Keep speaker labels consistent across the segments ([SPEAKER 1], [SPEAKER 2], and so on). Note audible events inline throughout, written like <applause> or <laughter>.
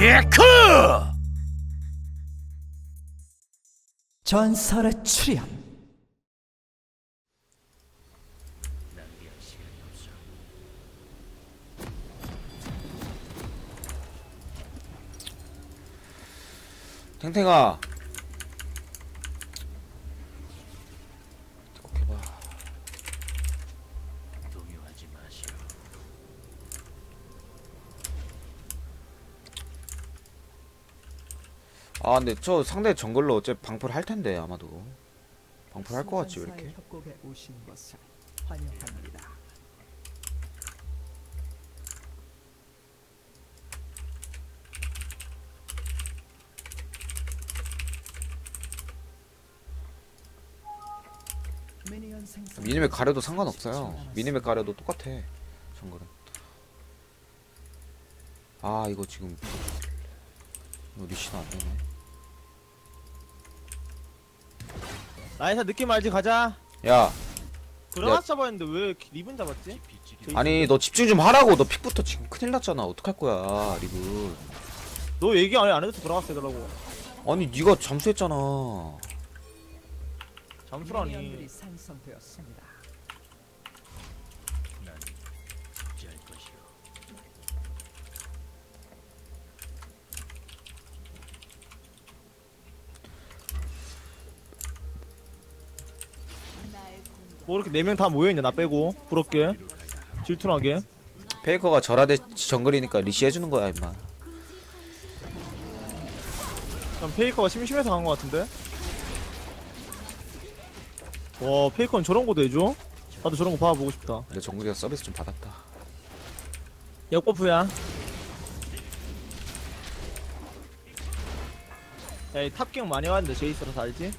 [SPEAKER 1] 예크!
[SPEAKER 2] 전설의 출현
[SPEAKER 3] 탱탱아 꼭 해봐
[SPEAKER 1] 동요하지 마시오.
[SPEAKER 3] 아 근데 저 상대 정글로 어째 방풀 할 텐데 아마도. 방풀 할 것 같지 왜 이렇게?
[SPEAKER 2] 협곡에 오신 것을 환영합니다. 미니언 생성
[SPEAKER 3] 미니맵 가려도 상관없어요. 미니맵 가려도 똑같아 정글은. 아 이거 지금 이거 리시도 안 되네
[SPEAKER 4] 나이사 느낌 알지? 가자.
[SPEAKER 3] 야.
[SPEAKER 4] 그라나스 잡았는데 왜 리븐 잡았지?
[SPEAKER 3] 아니 너 집중 좀 하라고. 너 픽부터 지금 큰일 났잖아. 어떡할 거야 리브
[SPEAKER 4] 너 얘기 안, 안 해줘서 그라나스 되더라고.
[SPEAKER 3] 아니 네가 잠수했잖아.
[SPEAKER 4] 잠수라니.
[SPEAKER 2] 미니언들이 생성되었습니다.
[SPEAKER 1] 난 죽지 않을 것이오.
[SPEAKER 4] 뭐 이렇게 네 명 다 모여있냐 나 빼고. 부럽게. 질투나게.
[SPEAKER 3] 페이커가 절하대 정글이니까 리시 해주는 거야 임마.
[SPEAKER 4] 난 페이커가 심심해서 간거 같은데? 와 페이커는 저런 거도 해줘? 나도 저런 거 봐보고 싶다.
[SPEAKER 3] 근데 정글이가 서비스 좀 받았다.
[SPEAKER 4] 역버프야. 야이 탑갱 많이 왔는데 제이스라서 알지?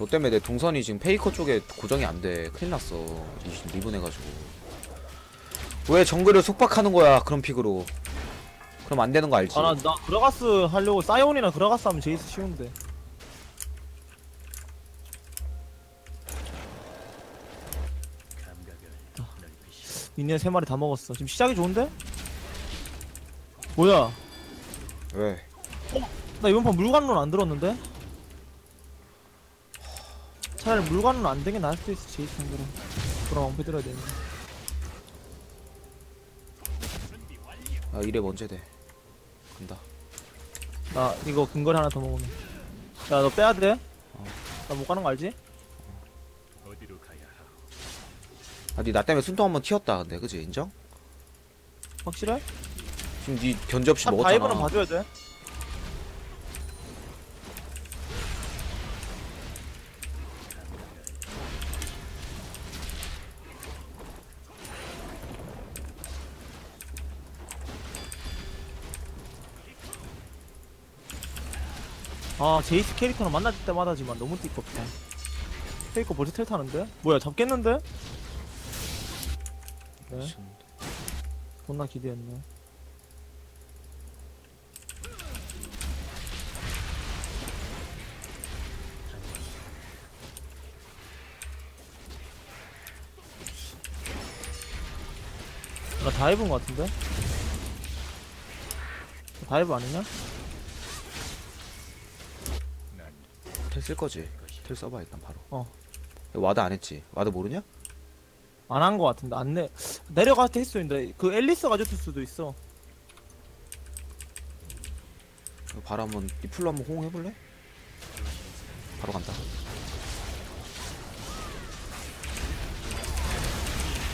[SPEAKER 3] 너 때문에 내 동선이 지금 페이커 쪽에 고정이 안 돼. 큰일 났어. 이 리븐 해가지고. 왜 정글을 속박하는 거야, 그런 픽으로. 그럼 안 되는 거 알지?
[SPEAKER 4] 아나 나 그라가스 하려고 사이온이나 그라가스 하면 제이스 쉬운데. 미니언 세 마리 다 먹었어 지금 시작이 좋은데? 뭐야
[SPEAKER 3] 왜?
[SPEAKER 4] 나 이번 판 물관론 안 들었는데? 차라리 물관론 안 되게 나을 수도 있어 제이스 상대로 그럼 왕패 들어야 되는데
[SPEAKER 3] 아, 이래 언제 돼? 간다.
[SPEAKER 4] 나 이거 근거리 하나 더 먹으면 야 너 빼야 돼? 나못 가는 거 알지?
[SPEAKER 1] 어디로 가야 하오?
[SPEAKER 3] 아, 니 나 때문에 숨통 한번 튀었다, 근데. 그지? 인정?
[SPEAKER 4] 확실해?
[SPEAKER 3] 지금 니 견제 없이
[SPEAKER 4] 탑 다이브는
[SPEAKER 3] 먹었잖아.
[SPEAKER 4] 봐줘야 돼 아 제이스 캐릭터는 만날 때마다지만 너무 띠껍다 페이커 벌써 텔 타는데? 뭐야 잡겠는데? 네 존나 기대했네 나 다이브인 것 같은데? 다이브 아니냐?
[SPEAKER 1] 난
[SPEAKER 3] 텔 쓸 거지? 텔 써봐, 일단 바로.
[SPEAKER 4] 어.
[SPEAKER 3] 와드 안 했지? 와드 모르냐?
[SPEAKER 4] 안한것 같은데 안 내. 내려갈 때 했었는데 그 앨리스가 줬을 수도 있어
[SPEAKER 3] 이거 바로 한번, 이 풀로 한번 호응 해볼래? 바로 간다.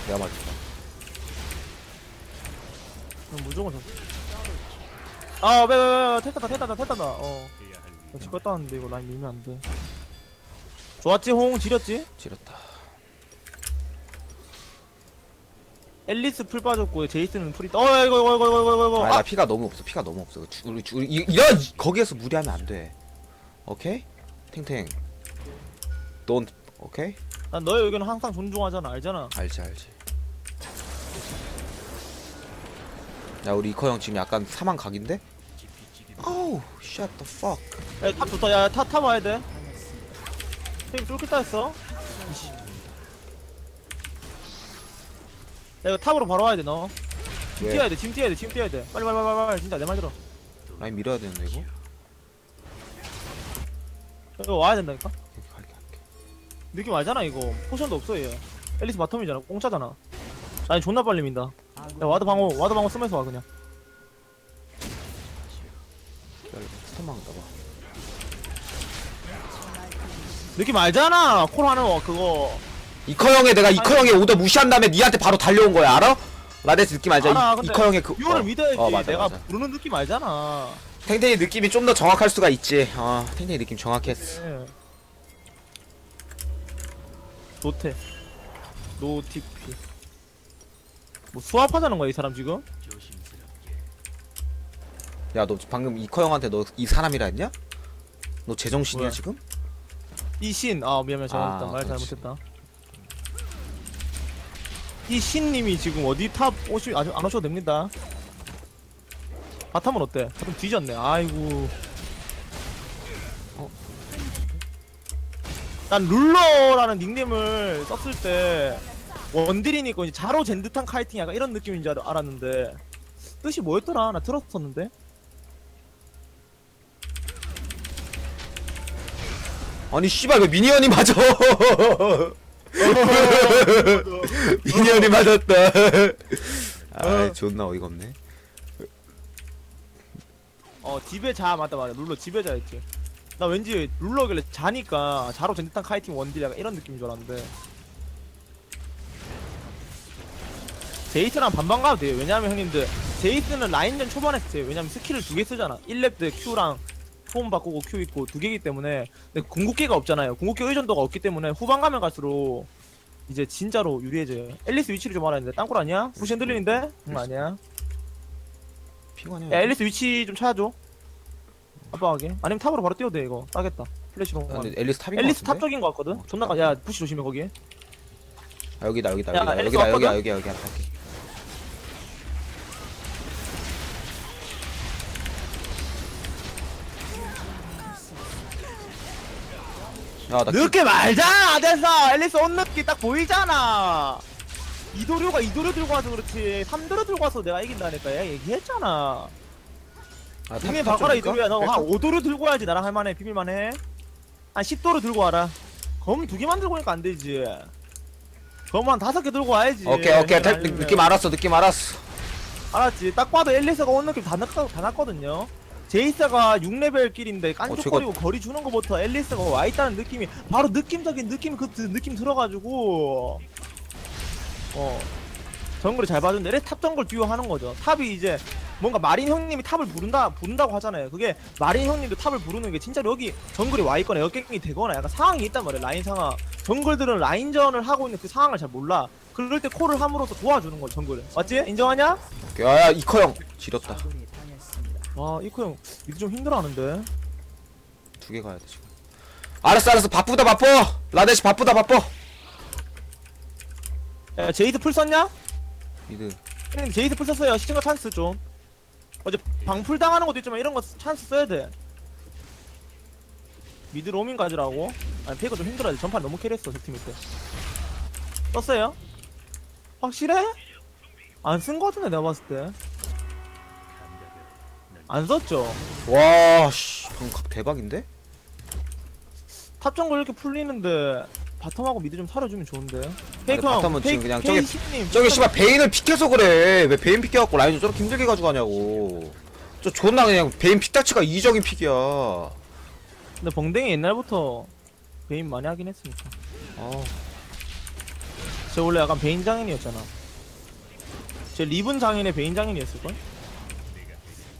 [SPEAKER 3] 내가 맞았다.
[SPEAKER 4] 그럼 무조건 잡. 아, 왜, 왜, 왜, 택다다, 택다다, 택다다. 어. 집 갔다 왔는데 이거 라인 밀면 안 돼. 좋았지, 홍 지렸지?
[SPEAKER 3] 지렸다.
[SPEAKER 4] 앨리스 풀 빠졌고 제이스는 풀이. 어, 이거, 이거, 이거, 이거, 이거, 이거.
[SPEAKER 3] 아, 나
[SPEAKER 4] 아,
[SPEAKER 3] 피가 너무 없어. 피가 너무 없어. 주- 우리 주- 우리 이- 이런 거기에서 무리하면 안 돼. 오케이? 탱탱. Don't. 오케이?
[SPEAKER 4] 난 너의 의견은 항상 존중하잖아, 알잖아.
[SPEAKER 3] 알지 알지. 야 우리 이커 형 지금 약간 사망 각인데? 어우, shut the fuck.
[SPEAKER 4] 야, 탑 좋다. 야, 탑, 탑 와야 돼. 형님 쫄깃다 했어. 야, 이거 탑으로 바로 와야 돼, 너. 지금
[SPEAKER 3] 왜?
[SPEAKER 4] 뛰어야 돼 지금 뛰어야 돼 지금 뛰어야 돼 빨리 빨리 빨리 빨리, 진짜 내 말 들어
[SPEAKER 3] 라인 밀어야 되는데 이거
[SPEAKER 4] 이거 와야 된다니까
[SPEAKER 3] 이렇게 갈게 갈게
[SPEAKER 4] 느낌 알잖아 이거 포션도 없어 얘 앨리스 바텀이잖아 공짜잖아 아니 존나 빨리 민다 야 와드 방어 와드 방어 쓰면서 와 그냥
[SPEAKER 3] 기다려 스톱 막는다 봐
[SPEAKER 4] 느낌 알잖아 콜 하는 거 그거
[SPEAKER 3] 이커 형에 내가 이커 형의 오더 무시한 다음에 니한테 바로 달려온 거야 알아? 라데스 느낌 알지?
[SPEAKER 4] 알아,
[SPEAKER 3] 이-
[SPEAKER 4] 근데
[SPEAKER 3] 이커 형의 그
[SPEAKER 4] 이거를
[SPEAKER 3] 어,
[SPEAKER 4] 믿어야지
[SPEAKER 3] 어, 맞아,
[SPEAKER 4] 내가
[SPEAKER 3] 맞아.
[SPEAKER 4] 부르는 느낌 알잖아
[SPEAKER 3] 탱탱이 느낌이 좀 더 정확할 수가 있지 어 탱탱이 느낌 정확했어
[SPEAKER 4] 예. 노태 노티피 뭐 수압하자는 거야 이 사람 지금?
[SPEAKER 3] 야 너 방금 이커 형한테 너 이 사람이라 했냐? 너 제정신이야
[SPEAKER 4] 뭐야?
[SPEAKER 3] 지금?
[SPEAKER 4] 이신 아 미안해 잘못했다
[SPEAKER 3] 아,
[SPEAKER 4] 말
[SPEAKER 3] 그렇지.
[SPEAKER 4] 잘못했다 이신님이 지금 어디 탑 오시 아주 안 오셔도 됩니다 바텀은 어때? 바텀 뒤졌네 아이고
[SPEAKER 3] 어?
[SPEAKER 4] 난 룰러라는 닉네임을 썼을 때 원딜이니까 이제 자로 잰 듯한 카이팅 약간 이런 느낌인 줄 알- 알았는데 뜻이 뭐였더라? 나 들었었는데
[SPEAKER 3] 아니 씨발 왜 미니언이 맞아? <laughs> 미니언이 맞았다. 아 존나 어이가 없네.
[SPEAKER 4] 어 지배자 맞다 맞다 룰러 지배자였지. 나 왠지 룰러길래 자니까 자로 잰 듯한 카이팅 원딜 약간 이런 느낌인 줄 알았는데. 제이스랑 반반 가도 돼요. 왜냐면 형님들 제이스는 라인전 초반에 써요. 왜냐면 스킬을 두 개 쓰잖아. 1렙 때 Q랑 폼 바꾸고 Q 있고 두 개이기 때문에 근데 궁극기가 없잖아요. 궁극기 의존도가 없기 때문에 후반 가면 갈수록 이제 진짜로 유리해져요. 앨리스 위치를 좀 알아야 되는데 땅굴 아니야? 부시 흔들리는데? 응 아니야?
[SPEAKER 3] 피곤해
[SPEAKER 4] 야 앨리스 위치 좀 찾아줘. 아빠하게. 아니면 탑으로 바로 뛰어도 돼 이거. 따겠다. 플래시로
[SPEAKER 3] 야, 근데 앨리스 탑인
[SPEAKER 4] 앨리스
[SPEAKER 3] 것
[SPEAKER 4] 탑
[SPEAKER 3] 같은데?
[SPEAKER 4] 쪽인 것 같거든?
[SPEAKER 3] 어,
[SPEAKER 4] 존나 가- 야 부시 조심해 거기.
[SPEAKER 3] 아, 여기다 여기다
[SPEAKER 4] 야,
[SPEAKER 3] 여기다
[SPEAKER 4] 앨리스
[SPEAKER 3] 여기다 여기야
[SPEAKER 4] 왔거든?
[SPEAKER 3] 여기야 여기야 갈게 야나
[SPEAKER 4] 늦게 말잖아 아데서 앨리스 옷 늦기 딱 보이잖아. 이도류가 이도류 들고 와서 그렇지. 삼도류 들고 와서 내가 이긴다니까. 얘 얘기했잖아.
[SPEAKER 3] 아, 탑
[SPEAKER 4] 바꿔라
[SPEAKER 3] 쪽일까?
[SPEAKER 4] 이도류야. 너한
[SPEAKER 3] 뺄까?
[SPEAKER 4] 5도류 들고 와야지. 나랑 할만해. 비밀만 해. 한 10도류 들고 와라. 검 두 개만 들고 오니까 안 되지. 검 한 다섯 개 들고 와야지.
[SPEAKER 3] 오케이 오케이. 탭,
[SPEAKER 4] 아니면-
[SPEAKER 3] 느낌 알았어 느낌 알았어.
[SPEAKER 4] 알았지. 딱 봐도 앨리스가 온 느낌 다, 났, 다 났거든요. 제이스가 6레벨 길인데 깐족거리고 거리 주는 것부터 앨리스가 와있다는 느낌이 바로 느낌적인 느낌 그 드- 느낌 들어가지고 어 정글을 잘 봐준데 이래 탑 정글 듀오 하는 거죠. 탑이 이제 뭔가 마린 형님이 탑을 부른다 부른다고 하잖아요. 그게 마린 형님도 탑을 부르는 게 진짜로 여기 정글이 와 있거나 역갱이 되거나 약간 상황이 있단 말이에요. 라인 상황. 정글들은 라인전을 하고 있는 그 상황을 잘 몰라. 그럴 때 콜을 함으로써 도와주는 거죠 정글을. 맞지? 인정하냐?
[SPEAKER 3] 야야 이커 형 지렸다
[SPEAKER 4] 와 이코 형 이거 좀 힘들어하는데.
[SPEAKER 3] 두 개 가야 돼 지금. 알았어 알았어. 바쁘다 바빠. 라데시 바쁘다 바빠.
[SPEAKER 4] 야 제이드 풀 썼냐?
[SPEAKER 3] 미드.
[SPEAKER 4] 형님 제이드 풀 썼어요. 시청자 찬스 좀. 어제 방풀 당하는 것도 있지만 이런 거 찬스 써야 돼. 미드 로밍 가지라고? 아니 페이커 좀 힘들어야 돼. 전판 너무 캐리했어 적팀일 때. 썼어요? 확실해? 안 쓴 거 같은데 내가 봤을 때 안 썼죠?
[SPEAKER 3] 와 씨 방각 대박인데?
[SPEAKER 4] 탑 정글 이렇게 풀리는데 바텀하고 미드 좀 살려주면 좋은데. 페이커 형
[SPEAKER 3] 바텀은 지금 그냥 저기- 저기 씨발 베인을 픽해서 그래. 왜 베인 픽해갖고 라인을 저렇게 힘들게 가져가냐고. 저 존나 그냥 베인 픽 자체가 이적인 픽이야. 아
[SPEAKER 4] 근데 벙댕이 옛날부터 베인 많이 하긴 했으니까. 저 원래 약간 베인 장인이었잖아. 제 리븐 장인의 베인 장인이었을걸?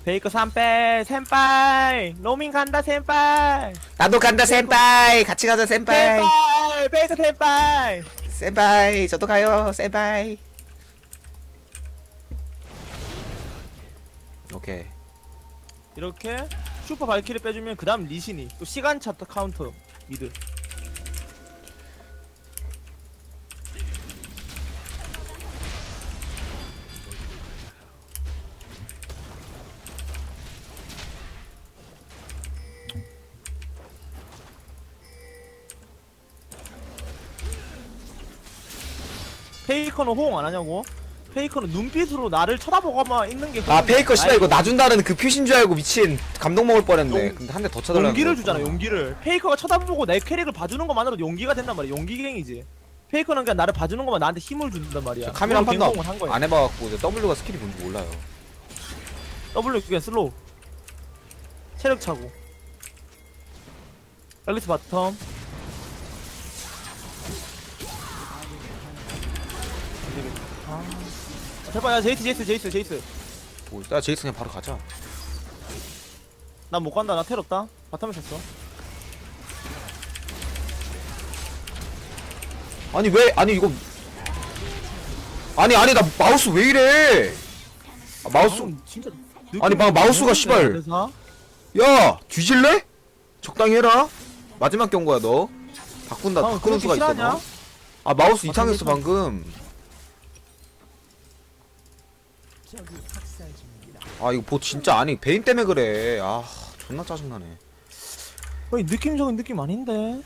[SPEAKER 4] 베이커 삼빼 센파이 로밍 간다 센파이
[SPEAKER 3] 나도 간다 센파이 같이 가자 센파이
[SPEAKER 4] 센파이 베이커 센파이
[SPEAKER 3] 센파이 저도 가요 센파이 오케이.
[SPEAKER 4] 이렇게 슈퍼 발키를 빼주면 그 다음 리신이. 또 시간 차트 카운터 미드 페이커는 호응 안 하냐고? 페이커는 눈빛으로 나를 쳐다보고만 있는 게
[SPEAKER 3] 아 페이커 씨발 이거 놔준다는 그 표신 줄 알고 미친 감동 먹을 뻔했네.
[SPEAKER 4] 용-
[SPEAKER 3] 근데 한 대 더 쳐달라는
[SPEAKER 4] 용기를. 주잖아 용기를. 페이커가 쳐다보고 내 캐릭을 봐주는 것만으로도 용기가 된단 말이야. 용기갱이지. 페이커는 그냥 나를 봐주는 것만 나한테 힘을 준단 말이야.
[SPEAKER 3] 저 카메라 한 판도
[SPEAKER 4] 거야.
[SPEAKER 3] 안 해봐갖고 이제 W가 스킬이 뭔지 몰라요.
[SPEAKER 4] W 그냥 슬로우. 체력 차고. 앨리스 바텀 제발 야 제이스 제이스 제이스 제이스.
[SPEAKER 3] 뭐, 야 제이슨 그냥 바로 가자.
[SPEAKER 4] 난 못 간다. 나 텔 없다. 바텀에 쳤어.
[SPEAKER 3] 아니 왜 아니 이거. 아니 아니 나 마우스 왜 이래? 아, 마우스.
[SPEAKER 4] 진짜
[SPEAKER 3] 아니, 방금 마우스가 씨발.
[SPEAKER 4] 그래서?
[SPEAKER 3] 야 뒤질래? 적당히 해라. 마지막 경고야 너. 바꾼다. 바꾸는
[SPEAKER 4] 그렇게
[SPEAKER 3] 수가 있어
[SPEAKER 4] 싫어하냐?
[SPEAKER 3] 너. 아 마우스
[SPEAKER 4] 아,
[SPEAKER 3] 이상했어 방금
[SPEAKER 2] 적이 학살 중입니다.
[SPEAKER 3] 아 이거 보 진짜 아니 베인 때문에 그래. 아 존나 짜증나네.
[SPEAKER 4] 거의 느낌적인 느낌 아닌데?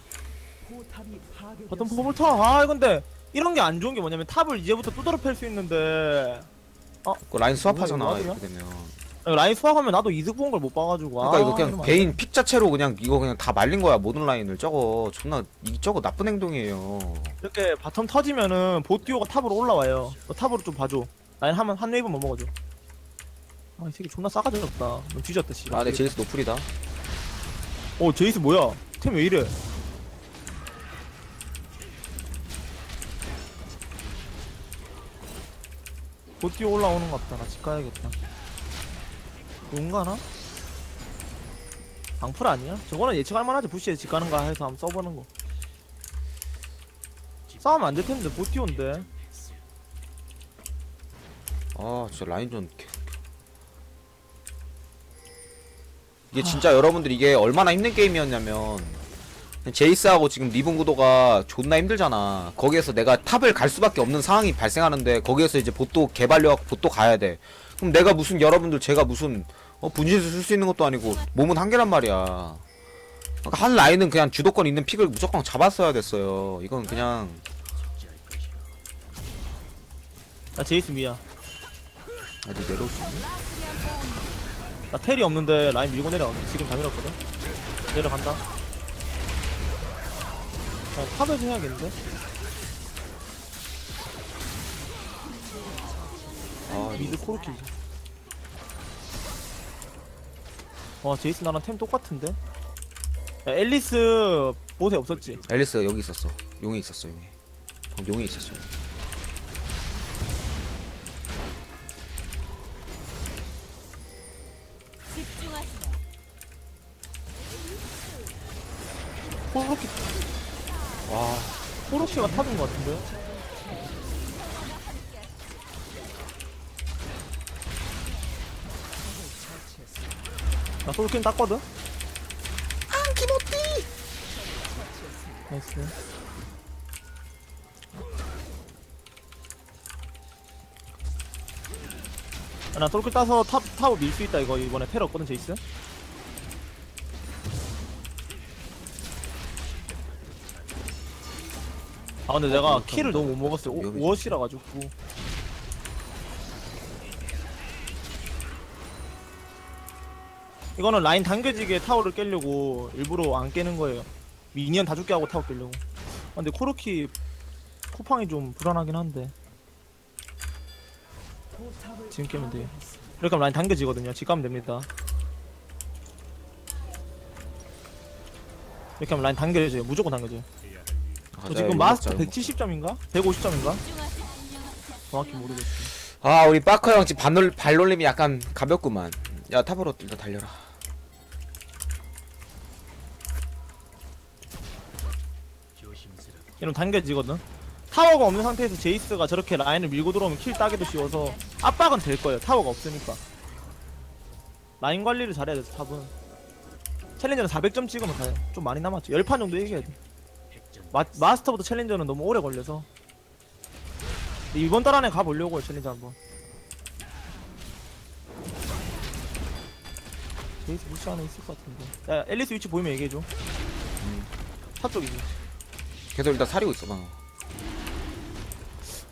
[SPEAKER 4] 어떤. 포물 타아 근데 이런 게 안 좋은 게 뭐냐면 탑을 이제부터 두드러 팰수 있는데.
[SPEAKER 3] 그 라인 스왑하잖아
[SPEAKER 4] 뭐야,
[SPEAKER 3] 이렇게 되면.
[SPEAKER 4] 아니, 라인 수확하면 나도 이득 본 걸 못 봐가지고.
[SPEAKER 3] 그러니까
[SPEAKER 4] 아,
[SPEAKER 3] 이거 그냥 베인 픽 자체로 그냥 이거 그냥 다 말린 거야 모든 라인을. 저거 존나 이 저거 나쁜 행동이에요.
[SPEAKER 4] 돼. 이렇게 바텀 터지면은 보티오가 탑으로 올라와요. 너 탑으로 좀 봐줘 라인 한, 한 웨이브만 먹어줘. 아 이 새끼 존나 싸가지 없다. 너 뒤졌다 씨.
[SPEAKER 3] 아 내 제이스 노플이다.
[SPEAKER 4] 어 제이스 뭐야? 템 왜 이래? 보티오 올라오는 것 같다. 나 집 가야겠다. 용가나? 방풀 아니야? 저거는 예측할 만하지. 부시에 집 가는가 해서 한번 써보는 거. 싸우면 안 될 텐데 보티오인데
[SPEAKER 3] 아 진짜 라인전 개- 이게 진짜 여러분들 이게 얼마나 힘든 게임이었냐면 제이스하고 지금 리본 구도가 존나 힘들잖아. 거기에서 내가 탑을 갈 수밖에 없는 상황이 발생하는데 거기에서 이제 보또 개발력 보또 가야 돼. 그럼 내가 무슨 여러분들 제가 무슨 어, 분신술 쓸 수 있는 것도 아니고 몸은 한계란 말이야. 그러니까 한 라인은 그냥 주도권 있는 픽을 무조건 잡았어야 됐어요. 이건 그냥.
[SPEAKER 4] 나 제이스 미야
[SPEAKER 3] 아직 내려올 수 있네
[SPEAKER 4] 나 텔이 없는데 라인 밀고 내려가 지금 다 밀었거든. 내려간다. 아, 탑에서 해야겠는데?
[SPEAKER 3] 아
[SPEAKER 4] 미드 코르키 와 제이스 나랑 템 똑같은데? 야, 앨리스 보세 없었지?
[SPEAKER 3] 앨리스 여기 있었어. 용이 있었어, 용이. 어, 용이 있었어.
[SPEAKER 4] 코르 나 솔킨 땄거든? 아 기모띠! 나이스. 아, 나 솔킬 따서 탑, 탑을 밀수 있다 이거. 이번에 테러 없거든 제이스 아 근데 내가 키를 너무 못 먹었어요. 오-
[SPEAKER 3] 위험해.
[SPEAKER 4] 오엇이라 가지고 이거는 라인 당겨지게 타워를 깨려고 일부러 안 깨는 거예요 미니언 다 죽게 하고 타워 깨려고 아, 근데 코르키 쿠팡이 좀 불안하긴 한데 지금 깨면 돼요
[SPEAKER 2] 파괴했습니다.
[SPEAKER 4] 이렇게 하면 라인 당겨지거든요 집 가면 됩니다 이렇게 하면 라인 당겨져요 무조건 당겨져요
[SPEAKER 1] 일.
[SPEAKER 3] 아,
[SPEAKER 4] 저
[SPEAKER 3] 내가
[SPEAKER 4] 지금 마스터
[SPEAKER 3] 먹자, 이거
[SPEAKER 4] 170점인가? 150점인가? 정확히 모르겠어
[SPEAKER 3] 먹자. 아, 우리 빠커 형 지금 발놀, 발놀림이 약간 가볍구만. 야, 탑으로 일단 달려라.
[SPEAKER 4] 이러면 당겨지거든. 타워가 없는 상태에서 제이스가 저렇게 라인을 밀고 들어오면 킬 따기도 쉬워서 압박은 될 거예요 타워가 없으니까. 라인 관리를 잘해야 돼 탑은 챌린저는 400점 찍으면 다좀 많이 남았죠. 10판 정도 이겨야 돼. 마, 마스터부터 챌린저는 너무 오래 걸려서. 이번 달 안에 가보려고요 챌린저 한번. 제이스 부시 안에 있을 것 같은데. 야 앨리스 위치 보이면 얘기해줘.
[SPEAKER 3] 음.
[SPEAKER 4] 탑 쪽이지
[SPEAKER 3] 계속 일단 사리고 있어, 봐.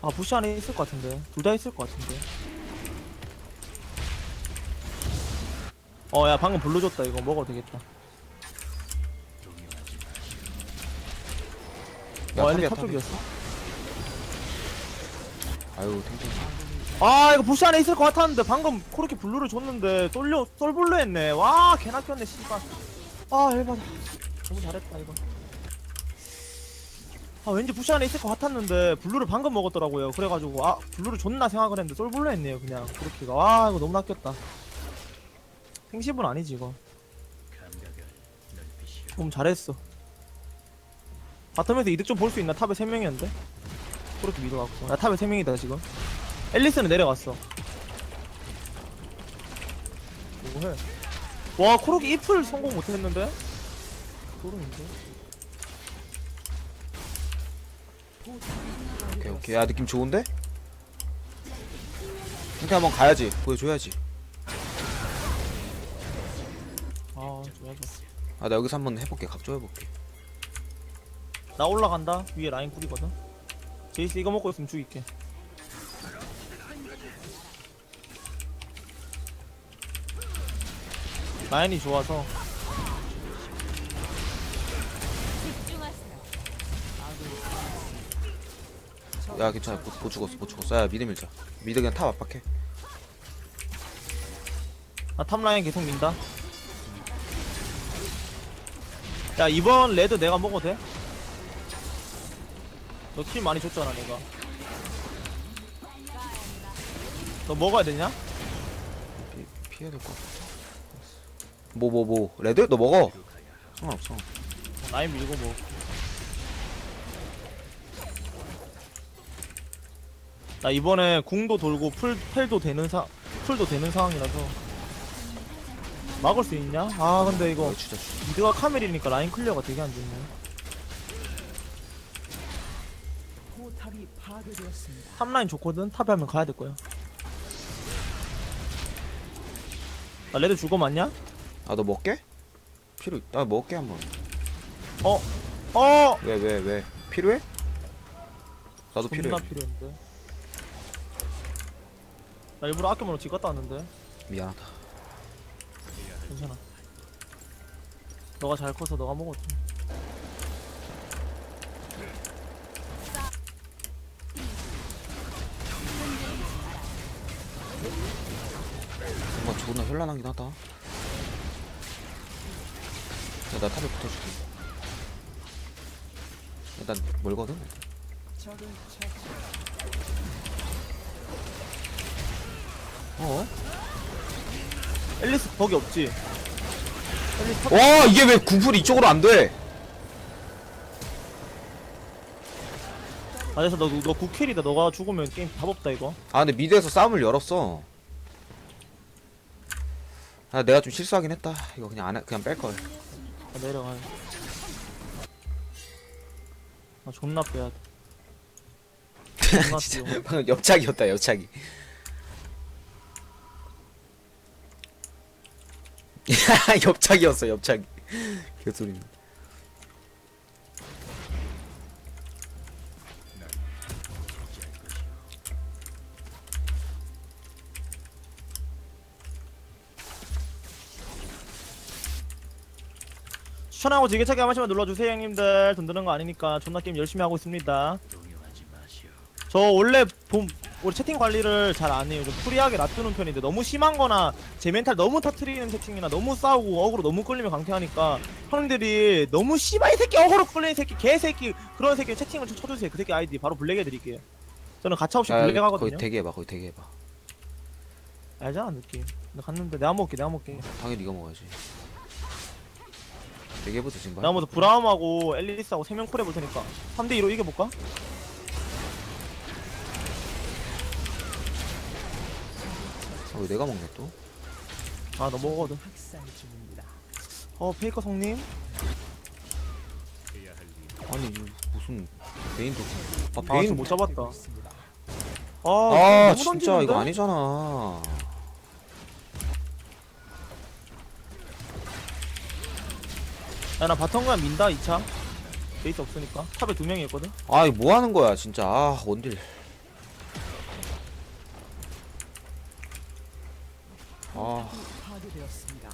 [SPEAKER 4] 아 부시 안에 있을 것 같은데. 둘 다 있을 것 같은데. 어 야 방금 불러줬다. 이거 먹어도 되겠다.
[SPEAKER 3] 야,
[SPEAKER 4] 어
[SPEAKER 3] 탑이야,
[SPEAKER 4] 탑
[SPEAKER 3] 탑이야.
[SPEAKER 4] 쪽이었어
[SPEAKER 3] 아유 탱탱
[SPEAKER 4] 아 이거 부시 안에 있을 것 같았는데 방금 코르키 블루를 줬는데 쏠려 쏠블루 했네. 와 개나 꼈네 씨발. 아 열받아 너무 잘했다 이거 아 왠지 부시 안에 있을 것 같았는데 블루를 방금 먹었더라고요. 그래가지고 아 블루를 줬나 생각을 했는데 쏠블루 했네요 그냥. 코르키가. 와 이거 너무 낚였다. 생십은 아니지 이거. 너무 잘했어. 바텀에서 이득 좀 볼 수 있나? 탑에 3명이었는데? 코르키 미드 갖고. 나 탑에 3명이다 지금. 앨리스는 내려갔어. 뭐해? 와 코르키 잎을 성공 못했는데? 소름인데
[SPEAKER 3] 오케이 오케이. 야 느낌 좋은데? 탱탱 한번 가야지. 보여줘야지.
[SPEAKER 4] 아 좋아서
[SPEAKER 3] 아나 여기서 한번 해볼게. 각조 해볼게.
[SPEAKER 4] 나 올라간다. 위에 라인 뿌리거든. 제이스 이거 먹고 있으면 죽일게. 라인이 좋아서
[SPEAKER 3] 야 괜찮아. 못, 못 죽었어. 못 죽었어. 야 미드 밀자. 미드 그냥 탑 압박해.
[SPEAKER 4] 나 탑라인 계속 민다. 야 이번 레드 내가 먹어도 돼? 너 킬 많이 줬잖아 내가. 너 먹어야 되냐?
[SPEAKER 3] 피, 피해야 될것 같아. 뭐뭐 뭐. 레드? 너 먹어. 상관없어.
[SPEAKER 4] 라인 밀고 뭐 나 이번에 궁도 돌고 풀, 펠도 되는 사 풀도 되는 상황이라서 막을 수 있냐? 아 근데 이거
[SPEAKER 3] 어.
[SPEAKER 4] 미드가 카멜이니까 라인 클리어가 되게 안 좋네
[SPEAKER 2] 파괴되었습니다.
[SPEAKER 4] 탑라인 좋거든? 탑에 하면 가야 될 거야. 나 레드 죽어 맞냐?
[SPEAKER 3] 아 너 먹게? 필요 있... 아 먹게 한번
[SPEAKER 4] 어? 어!
[SPEAKER 3] 왜 왜 왜 필요해? 나도 필요해
[SPEAKER 4] 존나 필요한데. 나 일부러 아껴 먹으러 집 갔다 왔는데.
[SPEAKER 3] 미안하다
[SPEAKER 4] 괜찮아. 너가 잘 커서 너가 먹었지.
[SPEAKER 3] 뭔가 존나 현란하긴 하다 야 나 탑에 붙어줄게 일단 멀거든
[SPEAKER 2] 적을 처치.
[SPEAKER 3] 어?
[SPEAKER 4] 앨리스 거기 없지? 앨리스 탑...
[SPEAKER 3] 와 이게 왜 구풀이 이쪽으로 안돼
[SPEAKER 4] 아, 그래서 너, 너 구킬이다. 너가 죽으면 게임 답 없다, 이거.
[SPEAKER 3] 아 근데 미드에서 싸움을 열었어 아 내가 좀 실수하긴 했다 이거 그냥 안 해, 그냥 뺄 걸
[SPEAKER 4] 아, 내려가. 아, 존나 빼야 돼. <laughs> 존나
[SPEAKER 3] 진짜
[SPEAKER 4] 뛰어.
[SPEAKER 3] 방금 옆차기였다 옆차기 옆차기였어 옆차기 개소리
[SPEAKER 4] 추천하고 지게차기 한 번씩만 눌러주세요 형님들. 돈 드는 거 아니니까 존나 게임 열심히 하고 있습니다. 저 원래 봄 우리 채팅 관리를 잘 안 해요. 좀 프리하게 놔두는 편인데 너무 심한 거나 제 멘탈 너무 터트리는 채팅이나 너무 싸우고 어그로 너무 끌리면 강퇴하니까 형님들이 너무 씨발 이 새끼 어그로 끌리는 새끼 개새끼 그런 새끼 채팅을 좀 쳐주세요. 그 새끼 아이디 바로 블랙 해 드릴게요. 저는 가차없이 블랙
[SPEAKER 3] 거기
[SPEAKER 4] 하거든요.
[SPEAKER 3] 대기해봐 거기 대기해봐.
[SPEAKER 4] 알잖아 느낌. 근데 갔는데 내가 먹을게 내가 먹을게.
[SPEAKER 3] 당연히 네가 먹어야지. 대기해보자 지금.
[SPEAKER 4] 먼저 브라움하고 앨리스하고 3명 콜 해 볼 테니까. 3대 2로 이겨볼까?
[SPEAKER 3] 아, 왜 내가 먹냐 또?
[SPEAKER 4] 아너 먹어거든
[SPEAKER 2] 학살 중입니다.
[SPEAKER 4] 어 페이커 성님.
[SPEAKER 3] 아니 이거 무슨 베인도
[SPEAKER 4] 아아
[SPEAKER 3] 베인
[SPEAKER 4] 지금 못 잡았다. 아,
[SPEAKER 3] 아
[SPEAKER 4] 너무
[SPEAKER 3] 진짜
[SPEAKER 4] 던지는데?
[SPEAKER 3] 이거 아니잖아
[SPEAKER 4] 야나 바텀간 민다 2차 베이스 없으니까 탑에 두 명이 있거든
[SPEAKER 3] 아 이거 뭐 하는 거야 진짜 아 원딜 아,
[SPEAKER 2] 파괴되었습니다.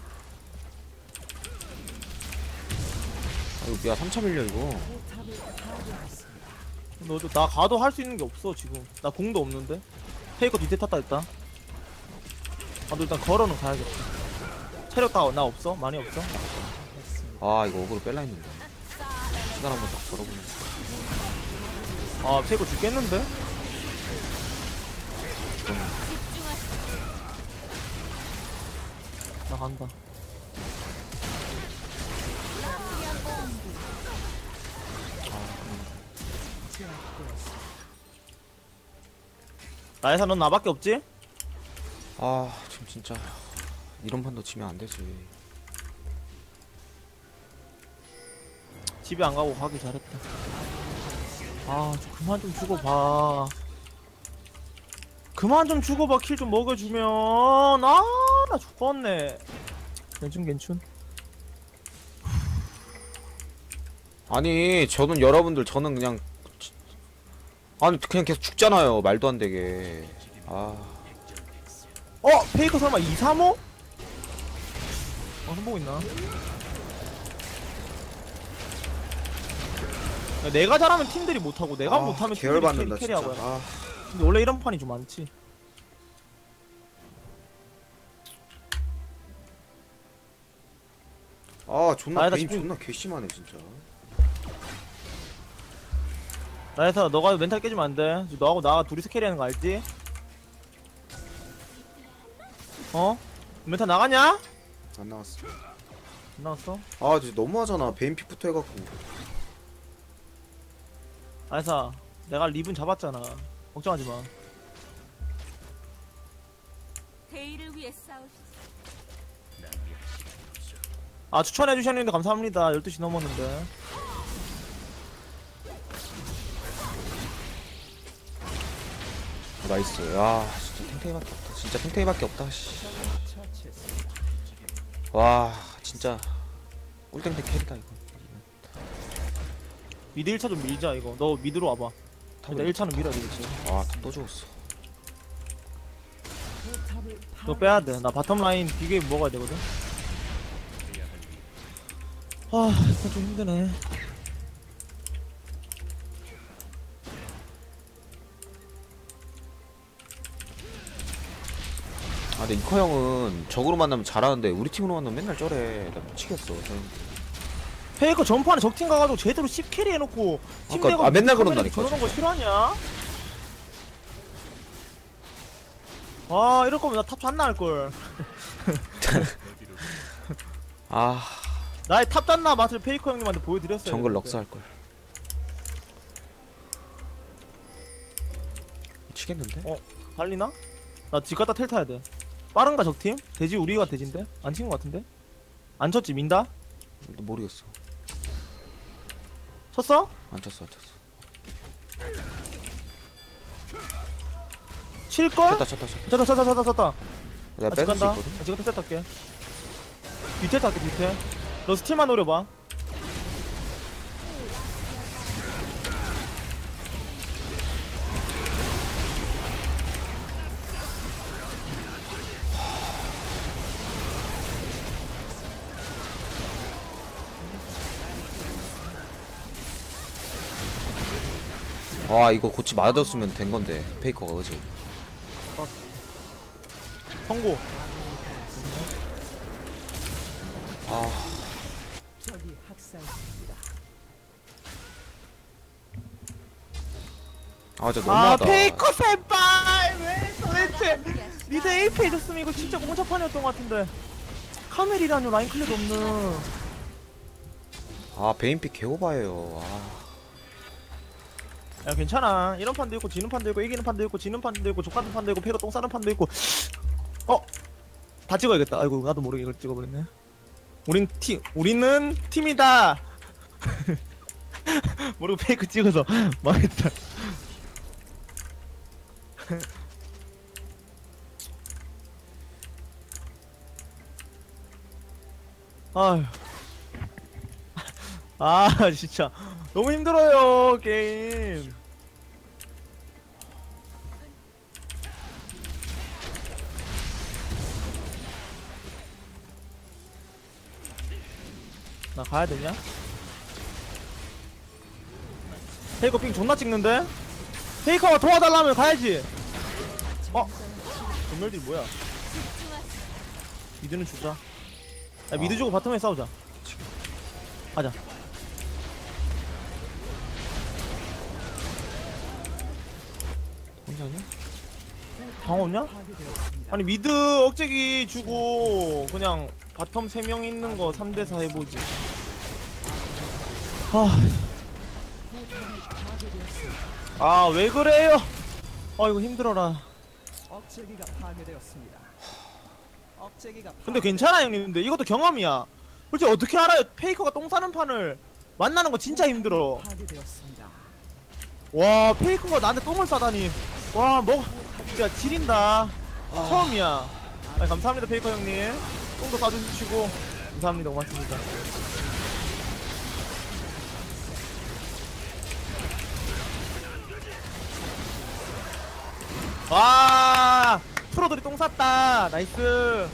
[SPEAKER 3] 아 이거 미야 3차 밀려 이거.
[SPEAKER 4] 너도 나 가도 할 수 있는 게 없어 지금. 나 공도 없는데. 페이커 뒤태 탔다 일단. 나도 일단 걸어는 가야겠다. 체력 다 나 없어? 많이 없어?
[SPEAKER 3] 아 이거 어그로 뺄라 했는데 시간 한번 딱 걸어보네
[SPEAKER 4] 아 페이커 죽겠는데? 나 간다.
[SPEAKER 2] 제압되었습니다.
[SPEAKER 4] 나에서 넌 나밖에 없지?
[SPEAKER 3] 아 지금 진짜 이런 판도 지면 안 되지
[SPEAKER 4] 집에 안 가고 가기 잘했다. 아, 좀 그만 좀 죽어봐. 그만 좀 죽어봐. 킬 좀 먹여주면. 아, 나 죽었네. 괜춘, 괜춘.
[SPEAKER 3] 아니 저는 여러분들 저는 그냥 지- 아니 그냥 계속 죽잖아요 말도 안 되게 아
[SPEAKER 4] 어? 페이커 설마 2, 3, 5? 어, 선보고 있나? 야, 내가 잘하면 팀들이 못하고, 내가
[SPEAKER 3] 아,
[SPEAKER 4] 못하면
[SPEAKER 3] 계열
[SPEAKER 4] 팀들이
[SPEAKER 3] 받는다
[SPEAKER 4] 캐,
[SPEAKER 3] 진짜
[SPEAKER 4] 캐리하고.
[SPEAKER 3] 아,
[SPEAKER 4] 근데 원래 이런 판이 좀 많지.
[SPEAKER 3] 아 존나
[SPEAKER 4] 나에다
[SPEAKER 3] 게임
[SPEAKER 4] 집중-
[SPEAKER 3] 존나 괘씸하네 진짜
[SPEAKER 4] 나에서 너가 멘탈 깨지면 안 돼. 너하고 나 둘이서 캐리하는 거 알지? 어? 멘탈 나가냐?
[SPEAKER 3] 안 나왔어
[SPEAKER 4] 안 나왔어?
[SPEAKER 3] 아 진짜 너무하잖아 베인픽부터 해갖고
[SPEAKER 4] 아이사 내가 리븐 잡았잖아 걱정하지 마
[SPEAKER 5] 대의를 위해 싸우시
[SPEAKER 4] 아 추천해 주셨는데 감사합니다. 12시 넘었는데.
[SPEAKER 3] 아, 나이스. 야 진짜 탱탱이밖에 없다. 진짜 탱탱이밖에 없다 씨. 와 진짜. 꿀탱탱 캐리다 이거.
[SPEAKER 4] 미드 1차 좀 밀자 이거. 너 미드로 와봐. 일단 1차는 밀어야 되겠지.
[SPEAKER 3] 아또 죽었어.
[SPEAKER 4] 너 빼야 돼 나 바텀 라인 비게 먹어야 되거든 아 이거 좀 힘드네.
[SPEAKER 3] 아 근데 이커 형은 적으로 만나면 잘하는데 우리 팀으로 만나면 맨날 저래. 나 미치겠어 저 형.
[SPEAKER 4] 페이커 전판에 적팀 가가지고 제대로 10캐리 해놓고 팀
[SPEAKER 3] 아까-
[SPEAKER 4] 내가
[SPEAKER 3] 아, 맨날 그런다니까,
[SPEAKER 4] 저러는 거 싫어하냐? 아 이럴 거면 나탑 잔나 할걸. <laughs>
[SPEAKER 3] 아
[SPEAKER 4] 나의 탑 잔나 맛을 페이커 형님한테 보여드렸어요
[SPEAKER 3] 정글 럭스 할걸 미치겠는데?
[SPEAKER 4] 어? 달리나? 나집 갔다 텔 타야 돼. 빠른가 적팀? 돼지 우리가 돼지인데? 안친거 같은데? 안 쳤지 민다?
[SPEAKER 3] 모르겠어
[SPEAKER 4] 쳤어?
[SPEAKER 3] 안 쳤어 안 쳤어
[SPEAKER 4] 칠 걸?
[SPEAKER 3] 쳤다 쳤다 쳤다
[SPEAKER 4] 쳤다 쳤다 쳤다 쳤다.
[SPEAKER 3] 내가
[SPEAKER 4] 아, 집
[SPEAKER 3] 뺏을 수
[SPEAKER 4] 간다.
[SPEAKER 3] 있거든?
[SPEAKER 4] 아, 지금 텔 탈게. 뒤태 탈게 뒤태. 너 스틸만 노려봐.
[SPEAKER 3] 아 이거 고치 맞았으면 된 건데 페이커가 그지?
[SPEAKER 4] 성고.
[SPEAKER 3] 아
[SPEAKER 2] 학살됩니다.
[SPEAKER 3] 아 진짜
[SPEAKER 4] 아
[SPEAKER 3] 너무하다
[SPEAKER 4] 페이커先輩! 왜 도대체. 리드 AP 해줬으면 이거 진짜 공짜판이었던 것 같은데. 카멜이라뇨 라인 클릭 없는.
[SPEAKER 3] 아 베인픽 개오바예요 아
[SPEAKER 4] 야 괜찮아 이런 판도 있고 지는 판도 있고 이기는 판도 있고 지는 판도 있고 족같은 판도 있고 패가 똥 싸는 판도 있고 어? 다 찍어야겠다 아이고 나도 모르게 이걸 찍어버렸네 우린 팀 우리는 팀이다. <laughs> 모르고 페이크 찍어서 <laughs> 망했다. <laughs> 아휴. 아 진짜. 너무 힘들어요 게임 나 가야 되냐? 페이커 핑 존나 찍는데? 페이커가 도와달라면 가야지. 어? 전멸들이 뭐야? 미드는 주자. 야, 미드 주고 바텀에 싸우자. 가자.
[SPEAKER 3] 혼자냐?
[SPEAKER 4] 방 없냐? 아니 미드 억제기 주고 그냥 바텀 3명 있는 거 3대4 해보지. 아, 아, 왜 그래요? 아, 이거 힘들어라.
[SPEAKER 2] 억제기가 파괴되었습니다. 억제기가
[SPEAKER 4] 근데 괜찮아, 형님. 근데 이것도 경험이야. 솔직히 어떻게 알아요? 페이커가 똥 싸는 판을 만나는 거 진짜 힘들어.
[SPEAKER 2] 파괴되었습니다.
[SPEAKER 4] 와, 페이커가 나한테 똥을 싸다니. 와, 뭐, 진짜 지린다. 처음이야. 아, 감사합니다, 페이커 형님. 똥도 싸주시고. 감사합니다, 고맙습니다. 와, 프로들이 똥 쌌다. 나이스.